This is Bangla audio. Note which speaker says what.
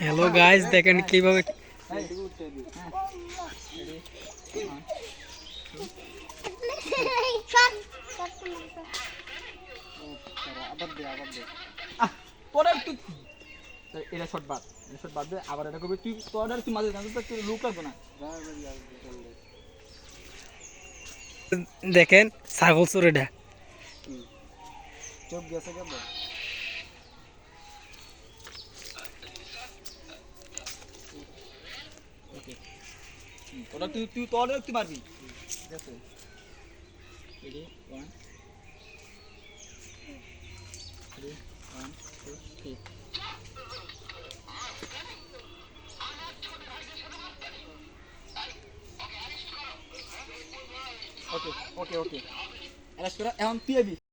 Speaker 1: হ্যালো গাইজ দেখেন কীভাবে
Speaker 2: এটা শর্ট বাদ। এটা শর্ট বাদ দে, আবার এটা করবি। তুই তোর তুই মাঝে তুই লুক লাগবে না।
Speaker 1: দেখেন ছাগল চোরেটা
Speaker 3: চোখ গেছে কেন
Speaker 2: তোরা তুই তুই তোর একটু মারবি ঠিক আছে ওকে ওকে ওকে এখন তুই